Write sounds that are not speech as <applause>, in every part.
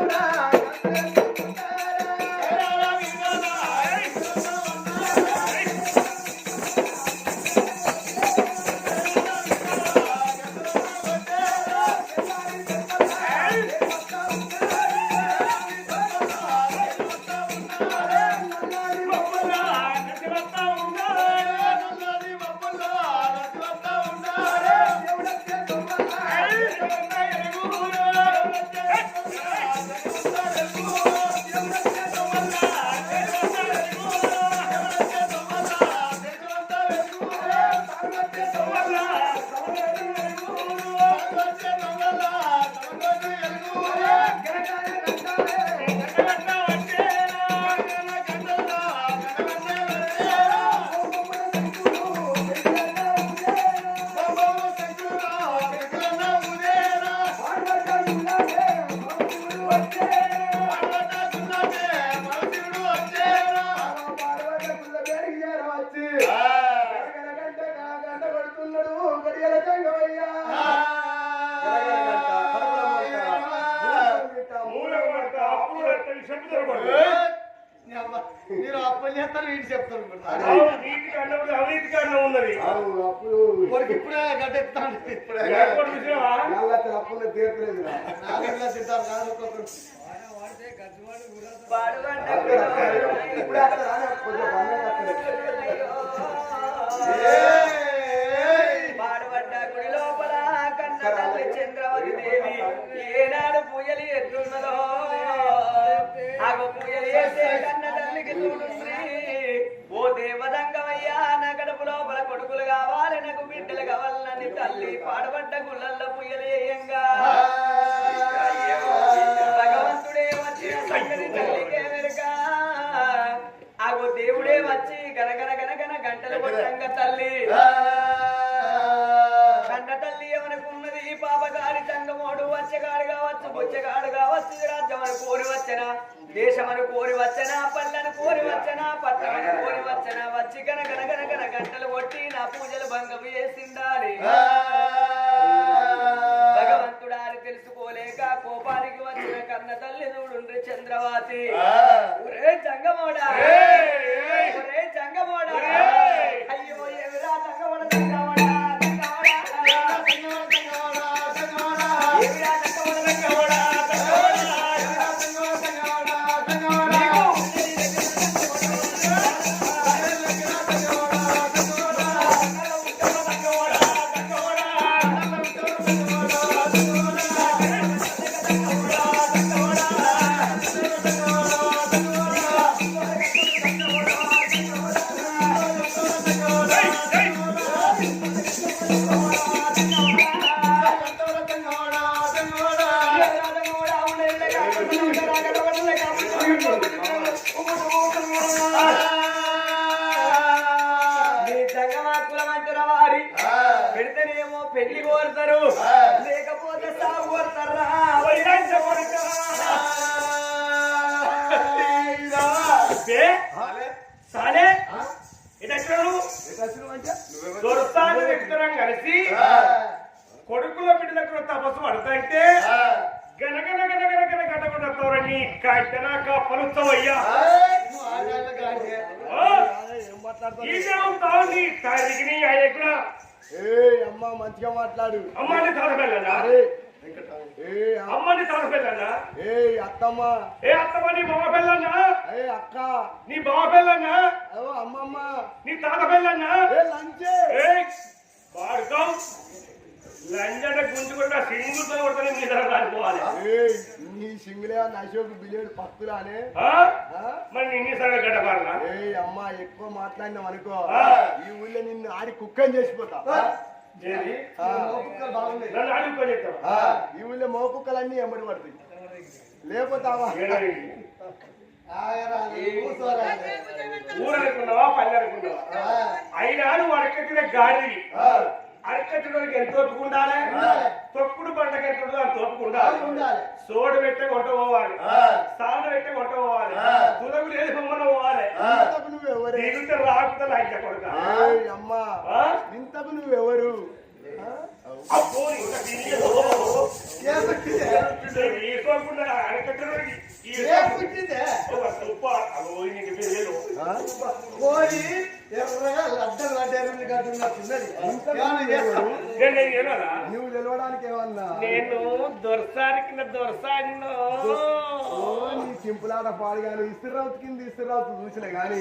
Yeah. <laughs> Bye. మీరు. చేస్తారు వీటి చెప్తారు ఉన్నది. ఇప్పుడే గడ్డెత్తాను. ఇప్పుడే. చంద్రవతి దేవి ఏనాడు పూజలు ఎట్లున్నదో కన్న తల్లికి చూడుండ్రి ఓ దేవదంగమయ్యా నా కడుపు లోపల కొడుకులు కావాలి నాకు బిడ్డలు కావాలని తల్లి పాడబడ్డ గుళ్ళల్లో పూజలు చేయంగా భగవంతుడే వచ్చిన సంగతి తల్లికే వెనుక. ఆగో దేవుడే వచ్చి గనగన గనగన గంటలు కొట్టంగా తల్లి. పాపగారి సంగమోడు వచ్చగాడు కావచ్చు బుచ్చగాడు కావచ్చు ఈ రాజ్యం అని కోరి వచ్చనా దేశమని కోరి వచ్చనా పల్లెను కోరి వచ్చనా పట్టణమని కోరి వచ్చనా వచ్చి గన గన గన గన గంటలు కొట్టి నా పూజలు భంగం చేసిండాలి భగవంతుడారి తెలుసుకోలేక కోపానికి వచ్చిన కన్న తల్లి చూడుండ్రి చంద్రవాతి. ఒరే కోరుతారు లేకపోతే సాగు? సాలే. కలిసి కొడుకుల బిడ్డలకు తపస్సు పడతాంటే గనగన గనగన గన గడగొడతారని కట్టనాక పలుస్తావయ్యా ఇదే ఉంటావు నీ తరిగిని అయ్యకుడా అమ్మ మంచిగా మాట్లాడు. అమ్మాని ఏ అమ్మ, అమ్మని తాడబెల్లనా ఏ అత్తమ్మ. ఏ అత్తమ్మ నీ బావ పెళ్ళన్నా ఏ అక్క. నీ బావ పెళ్ళన్నా అమ్మమ్మ. నీ తాత పెళ్ళన్నా ఏ లంచే. వాడుకో లంజడ గుంజుకుంటా సింగుతో కొడుతుంది నీ దగ్గర రాలిపోవాలి ఏ నీ సింగిలే అశోక్ బిలేడు పక్కులానే? మరి నిన్ను సరే ఏ అమ్మ ఎక్కువ మాట్లాడినావు అనుకో. ఆ. ఈ ఊళ్ళో నిన్ను ఆడి కుక్కని చేసిపోతా. ఈ ఊళ్ళో మో కుక్కలన్నీ ఎంబడి పడతాయి లేకపోతావా? ఊరు అనుకున్నావా పల్లె అనుకున్నావా? అయినా అడకెత్తిన గాడి. అడకెత్తడానికి ఎంత తోపుకు ఉండాలి తొక్కుడు పంటకి ఎంత అంత తోపుకు ఉండాలి సోడు పెట్టే కొట్ట పోవాలి సాగు పెట్టే కొట్ట పోవాలి తులగు లేదు బొమ్మన పోవాలి దిగుతే రాకుతా లాంటి కొడుక అమ్మా ఇంతకు నువ్వెవరు? అబ్బో ఇంకా తిరిగి కోడి ఎర్రగా లడ్డలు లడ్డారు కట్టున్నట్టున్నది ఏమన్నా చేస్తాం నేను నేను ఏనారా? నువ్వు తెలవడానికి ఏమన్నా? నేను నీ చింపులాట పాడుగాను. ఇస్తిరావుతు కింద ఇస్తిరావుతు చూసిన గాని.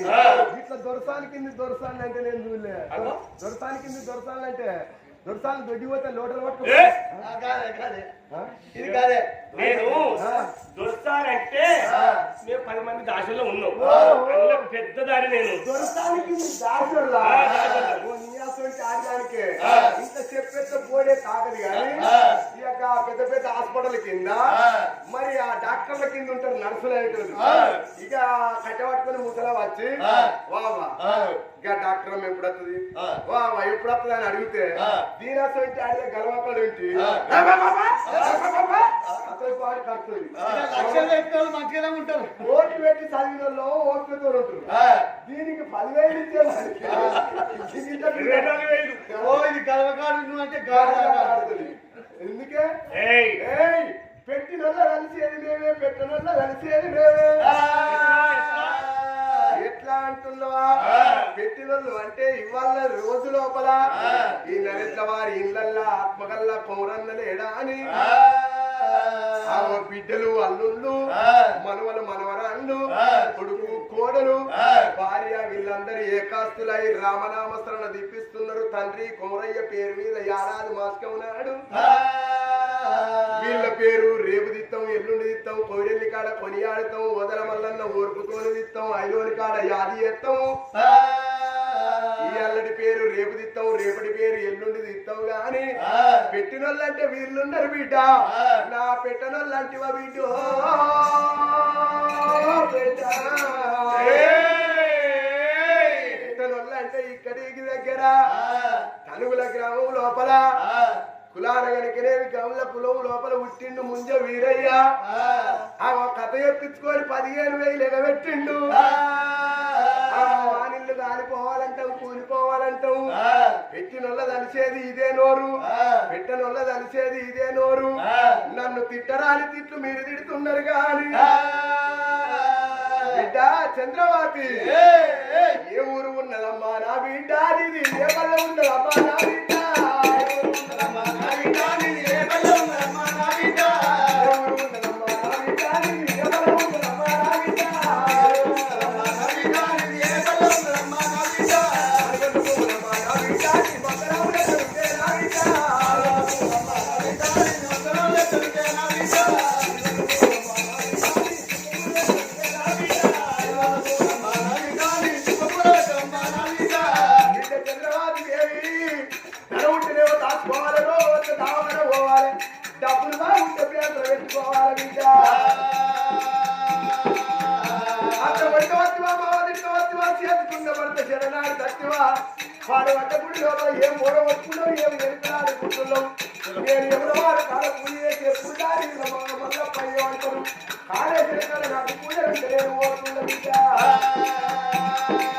ఇట్లా దొరసాని కింద దొరసాని అంటే నేను చూడలే. దొరసాని కింద దొరసాని అంటే దొరసాని దొడ్డి పోతే లోటలు? ఇది కాదే నేను ఆ. దొరసానంటే మేము పది మంది దాసుల్లో ఉన్నాం. అందులో పెద్ద దారి నేను దొరసాని కింద దాచోళ్ళా? ఆ, దాచోళ్ళ. ఓ, నీ అసలు ఆడడానికి ఇంత చెప్పేస్తే పోడే తాకదు కానీ పెద్ద పెద్ద హాస్పిటల్ కింద మరి ఆ డాక్టర్ల కింద ఉంటారు నర్సులు అనేటోళ్ళు ఇక కట్టబట్టుకుని ముసలా వచ్చి వావా ఇక డాక్టర్ అమ్మ ఎప్పుడు వస్తుంది వావా ఎప్పుడు వస్తుంది అని అడిగితే దీని అసలు ఆడితే గలవక్కడు ఏంటి? అసలు పాడు కడుతుంది. లక్షలు పెట్టిన వాళ్ళు మంచిగానే ఉంటారు. ఓట్లు పెట్టి చదివిన వాళ్ళు ఉంటారు. దీనికి పదివేలు ఇది గలవకాడు అంటే గాడు ఎందుకే? పెట్టినోళ్ళ కలిసేది మేమే పెట్టినోళ్ళ కలిసేది మేమే. ఎట్లా అంటున్నావా? పెట్టినోళ్ళు అంటే ఇవాళ రోజు లోపల. ఈ నరేంద్ర వారి ఇళ్ళల్లా ఆత్మగల్లా పౌరన్న లేడా అని బిడ్డలు అల్లుళ్ళు మనవలు మనవరాళ్ళు కొడుకు కోడలు భార్య వీళ్ళందరూ ఏకాస్తులై రామనామస్మరణ దీపిస్తున్నారు. తండ్రి కోరయ్య పేరు మీద ఏడాది మాస్కం నాడు వీళ్ళ పేరు రేపు దిత్తం ఎల్లుండి దిత్తం కోడెల్లి కాడ కొనియాడుతాం వదల మల్లన్న ఓర్పుతోని దిత్తం ఐలోని కాడ యాది ఎత్తం అల్లడి పేరు రేపు దిత్తం రేపటి పేరు ఎల్లుండి దిత్తం గాని పెట్టినోళ్ళంటే వీళ్ళున్నారు బిడ్డ. నా పెట్టనోళ్ళంటివా బిడ్డ? పెట్టనోళ్ళంటే ఇక్కడికి దగ్గర. కనుగుల గ్రామం లోపల. కులాల గనికనేవి గౌల కులం లోపల ఉట్టిండు ముంజ వీరయ్య. ఆ. కథ చెప్పించుకొని పదిహేను వేలు ఎగబెట్టిండు. ఆ. వానిల్లు కాలిపోవాలంటావు కూలిపోవాలంటావు పెట్టినొల్ల తలిసేది ఇదే నోరు. పెట్టనొల్ల తలిసేది ఇదే నోరు. నన్ను తిట్టరాని తిట్లు మీరు తిడుతున్నారు కానీ బిడ్డ చంద్రవాతి. ఏ ఊరు ఉన్నదమ్మా నా బిడ్డ? ఇది ఏ వల్ల ఉన్నదమ్మా నా బిడ్డ? చెడనాడు తత్తివా వాడు వంట గుడి లోపల ఏం మూడ వస్తున్నావు ఏం ఎరుకులాడు కూర్చున్నావు నేను ఎవరో వాడు కాడ పూజ చేసి ఎప్పుడు దారి మళ్ళీ పై అంటారు కాలే చేస్తాడు నాకు పూజ అంటే నేను ఓడుతున్నా బిడ్డ బిడ్డ,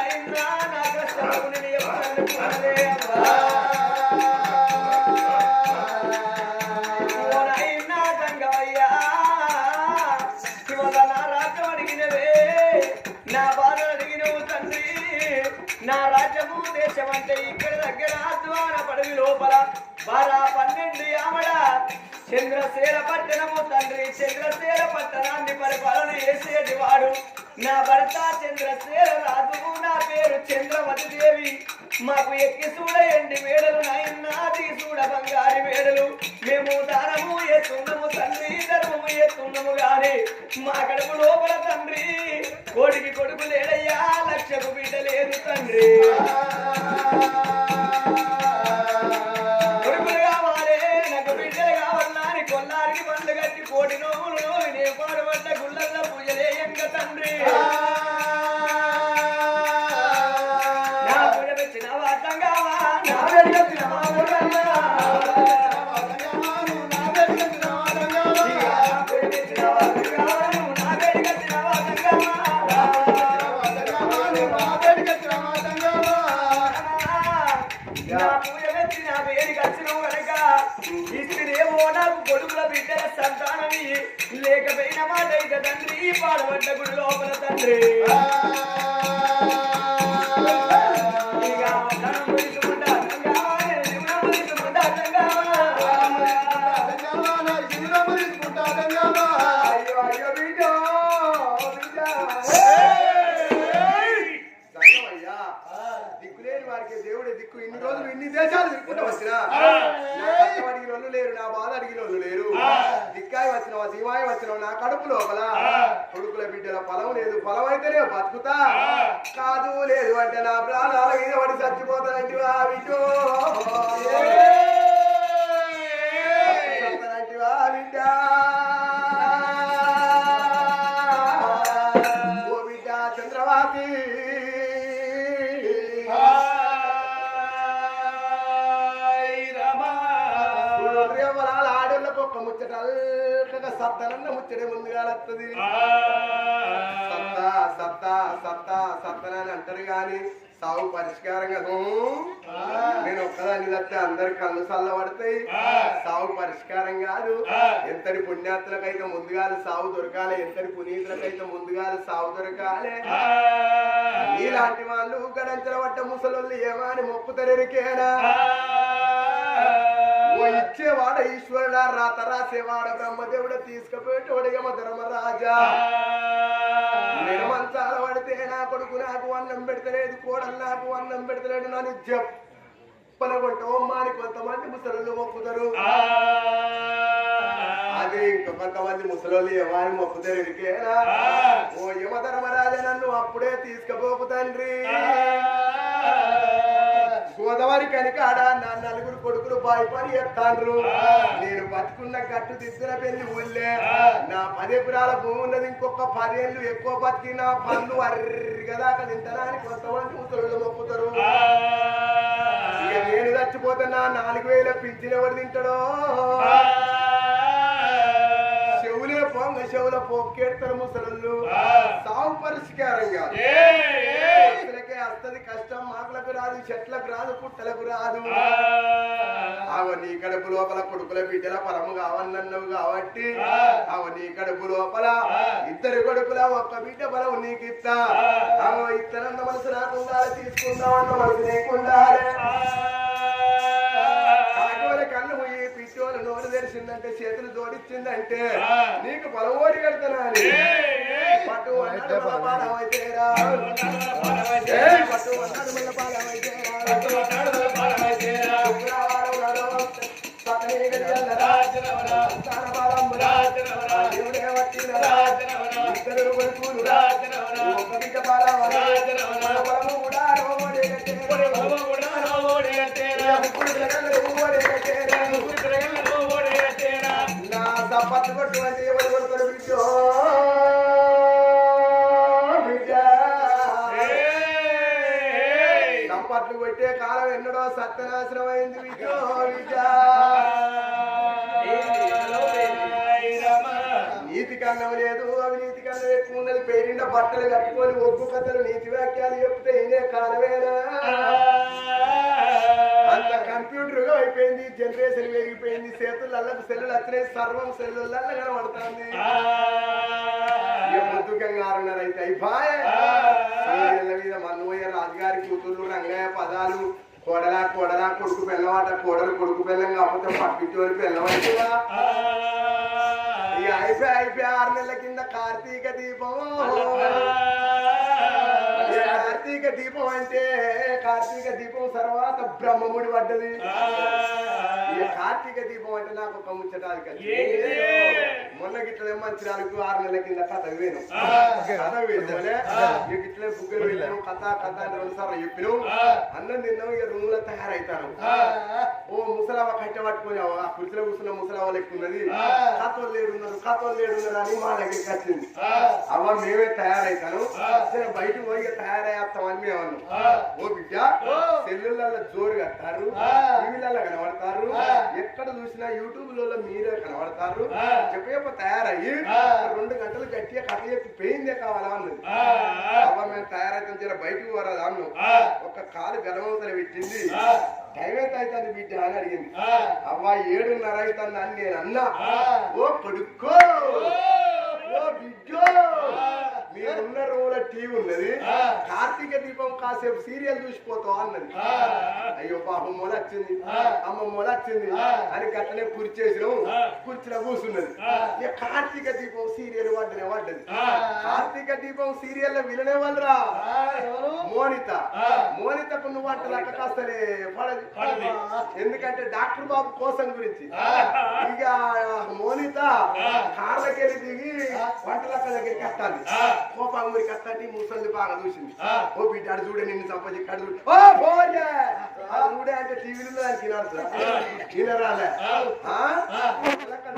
మాకు ఎక్కి చూడయండి వేడలు మేడలు నాయన్నాది చూడ బంగారి వేడలు మేము దానము ఎత్తున్నాము తండ్రి ధర్మము ఎత్తున్నాము గాని మా కడుపు లోపల తండ్రి. కోడికి కొడుకు లేడయ్యా లక్షకు బిడ్డ లేదు తండ్రి. తండ్రి గుడి లోపల తండ్రి. దేవుడే దిక్కు. ఇన్ని రోజులు ఇన్ని దేశాలు దిక్కుంటూ వచ్చినా నా కష్టం అడిగిన వాళ్ళు లేరు నా బాధ అడిగిన వాళ్ళు లేరు. దిక్కాయి వచ్చినవా దివాయి వచ్చినవా నా కడుపు లోపల. కొడుకుల బిడ్డల ఫలం లేదు ఫలం అయితేనే బతుకుతా. కాదు లేదు అంటే నా ప్రాణాల మీద పడి చచ్చిపోతానంటివా బిడ్డో సత్తనన్న ముచ్చటే ముందుగా వస్తుంది సత్తా సత్తా సత్తా సత్తనని అంటారు గాని సాగు పరిష్కారంగా. నేను ఒక్కదాన్ని తప్పితే అందరి కళ్ళు చల్లబడతాయి. సాగు పరిష్కారం కాదు. ఎంతటి పుణ్యాత్తులకైతే ముందుగా సాగు దొరకాలి ఎంతటి పునీతులకైతే ముందుగా సాగు దొరకాలి. ఇలాంటి వాళ్ళు గడంచల పట్ట ముసలోళ్ళు ఏమని మొక్కుతరెరికేనా ఓ ఇచ్చేవాడ ఈశ్వరుడ రాత రాసేవాడ బ్రహ్మదేవుడ తీసుకుపోయేటోడు యమ ధర్మరాజా. నేను మంచాల పడితే నా కొడుకు నాకు అన్నం పెడతలేదు కోడలు నాకు అన్నం పెడతలేడు నన్ను చెప్పనగొట్ట ఓమ్మాని కొంతమంది ముసలు మొక్కుతారు అదే ఇంకా కొంతమంది ముసలోళ్ళు ఎవరిని మొక్కుతారు ఇరికేనా ఓ యమ ధర్మరాజా నన్ను అప్పుడే తీసుకుపోకు తండ్రి. గోదావరి కనికాడ నా నలుగురు కొడుకులు బాయిపడి ఎత్తాండ్రు నేను బతుకున్న గట్టు దిద్దున పెళ్ళి ఊళ్ళే. నా పది ఎకరాల భూమి ఉన్నది ఇంకొక పదేళ్ళు ఎక్కువ బతికి నా పనులు అర్రిగదాకా తింటారని కొంతమంది ముసలు మొక్కుతారు. నేను చచ్చిపోతే నా నాలుగు వేల పింఛన్ ఎవరు తింటాడో? చెవులే పొంగ చెవుల పొక్కేడతారు ముసలు సాగు పరిష్కారంగా మనుషులకే చెట్లకు రాదు పుట్టలకు రాదు. అవ నీ కడుపు లోపల కొడుకుల బిడ్డల పరము కావాలన్నావు కాబట్టి అవ నీ కడుపు లోపల ఇద్దరు కొడుకుల ఒక్క బిడ్డ బలం నీకు ఇస్తా అవ ఇద్దరన్న మనసు రాకుండా తీసుకుందాం అన్న మనసు లేకుండా తెరిచిందంటే చేతులు జోడించిందంటే నీకు పొలం ఓడి కడతానని పట్టు అన్నాడు మన పాలమైతేరా. ఏ పట్టు అన్నాడు మన పాలమైతేరా. శుక్రవారం నాడు. సతనీ గడియల్లరా. సంతాన నా సపత్తు ఎవరు కొడుతారు బిడ్డో బిడ్డ కొట్టే కాలం ఎన్నడో సత్యనాశనం అయింది బిడ్డో బిడ్డ నీతి కన్నం లేదు అవినీతి కన్నం ఎక్కువ ఉన్నది. పేరిండ బట్టలు కట్టుకొని ఒగ్గు కథలు నీతి వాక్యాలు చెప్తే ఇదే కాలమేనా? జనరేషన్ పెరిగిపోయింది. చేతులకు సెల్లులు వచ్చినాయి సర్వం సెల్లులలో కనబడుతుంది. పొద్దుకంగారున్నర అయితే అయిపోయే. మీద మన్నుయ్య రాజుగారి కూతుళ్ళు రంగయ్య పదాలు కోడల కోడల కొడుకు పిల్లవాట కోడలు కొడుకు పిల్లం కాకపోతే పట్టించోని పిల్లవాడిగా ఇక అయిపోయి అయిపోయి ఆరు నెలల కింద కార్తీక దీపం. కార్తీక దీపం అంటే కార్తీక దీపం తర్వాత బ్రహ్మముడి పడ్డది. కార్తీక దీపం అంటే నాకు ఒక ఏంటిది? మొన్న గిట్లే మంచిరాలకు ఆరు నెలల కింద కథ వేను కథ వేసుకోలే ఇక గిట్లే బుగ్గలు వెళ్ళాను కథ కథ అని రెండు సార్లు అన్నం తిన్నావు ఇక రూమ్లో తయారైతాను ఓ ముసలవ్వ కట్టె పట్టుకొని ఆ కుర్చీలో కూర్చున్న ముసలవ్వ లెక్క ఉన్నది కథలు లేడున్నారు కథలు లేడున్నారు అని మా దగ్గరికి వచ్చింది. అవ్వ మేమే తయారైతాను. సరే బయటకు పోయి తయారయ్యేస్తామని మేము ఓ బిడ్డ సెల్లులలో జోరు కట్టారు టీవీలలో కనబడతారు ఎక్కడ చూసినా యూట్యూబ్లలో మీరే కనబడతారు. చెప్పేప తయారయ్యి రెండు గంటలు గట్టిగా కథ చెప్పి పెయిందే కావాలా అన్నది. అవ్వ మేము తయారైతే బయటకు అన్నాం. ఒక కాలు గలమవుతల పెట్టింది. టైం ఎంత అవుతుంది బిడ్డ అని అడిగింది. అవ్వ ఏడున్నర అవుతుంది అని నేను అన్నా. ఓ కొడుక్కో. ఓ బిడ్డో. మీరున్న రోజుల టీవీ ఉన్నది. కార్తీక దీపం కాసేపు సీరియల్ చూసిపోతావు అన్నది. అయ్యో పాపం మొల వచ్చింది అమ్మ మొల వచ్చింది అని గట్లనే కుర్చేసినాం కుర్చీలో కూర్చున్నది కార్తీక దీపం సీరియల్ పడ్డనే పడ్డది కార్తీక దీపం సీరియల్లో విననే వాళ్ళరా మోనిత. మోనితకు నువ్వు అంటే లెక్క కాస్తలే పడదు. ఎందుకంటే డాక్టర్ బాబు కోసం గురించి. ఇక మోనిత కార్లకెళ్ళి దిగి వంటలక్క దగ్గరికి కట్టాలి కోపం ఊరి కట్టండి ముసలి బాగా చూసింది. ఓ బిడ్డ అడు చూడే నిన్ను సంపాదించి కడు. ఓ అది చూడే అంటే టీవీలో దానికి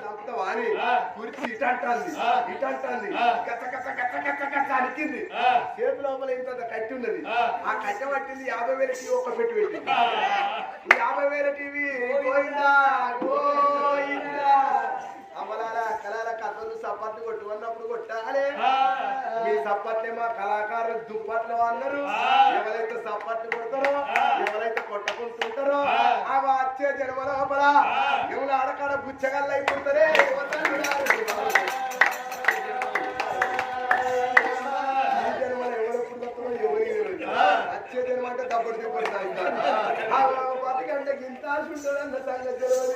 చంపుతావా అని కుర్చీ ఇటు అంటాంది ఇటు అంటాంది గత గత గత గత గత అనికింది చేతి లోపల ఇంత కట్టి ఉన్నది. ఆ. కట్టె పట్టింది యాభై వేల టీవీ ఒక్క పెట్టి పెట్టింది యాభై వేల టీవీ గోయిందా సప్పట్లు కొట్టుకున్నప్పుడు కొట్టాలి. మీ సప్పట్లే మా కళాకారులు దుప్పట్లు అన్నారు ఎవరైతే సప్పట్లు కొడతారో ఎవరైతే కొట్టుకుంటుంటారో ఆ. వచ్చే జన్మ లోపల ఎవరు ఆడకాడ బుచ్చగల్లు అయిపోతారే. వచ్చే జన్మ అంటే బతికంటే గింత ఆశుంటుందన్న సంగతి తెలియదు.